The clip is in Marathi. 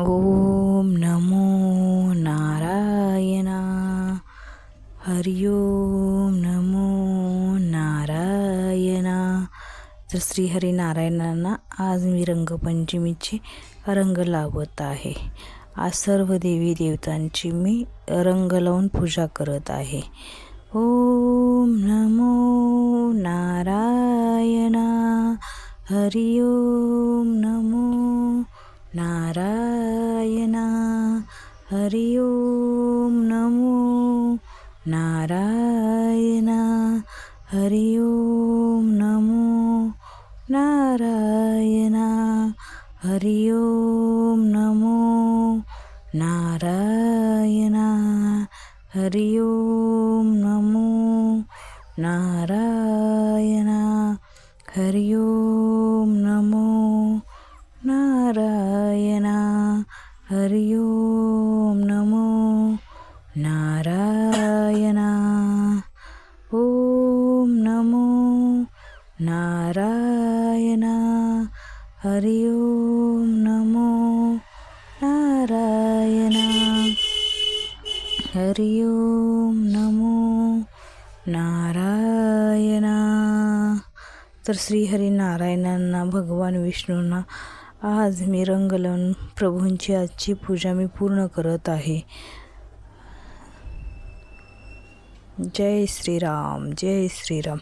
ओम नमो नारायणा। हरिओम नमो नारायणा। तर श्रीहरिनारायणांना आज मी रंगपंचमीचे रंग लावत आहे. आज सर्व देवी देवतांची मी रंग लावून पूजा करत आहे. ओम नमो नारायणा। हरिओम हरि ओम नमो नारायणा। हरि ओम नमो नारायणा। हरि ओम नमो नारायणा। हरि ओम नमो नारायणा। हरि ओम नमो हरि ओम नमो नारायणा। ओम नमो नारायणा। हरि ओम नमो नारायणा। हरि ओम नमो नारायणा। तर श्रीहरिनारायणांना भगवान विष्णूंना आज मी रंग लावून प्रभूंची आजची पूजा मी पूर्ण करत आहे. जय श्रीराम जय श्रीराम.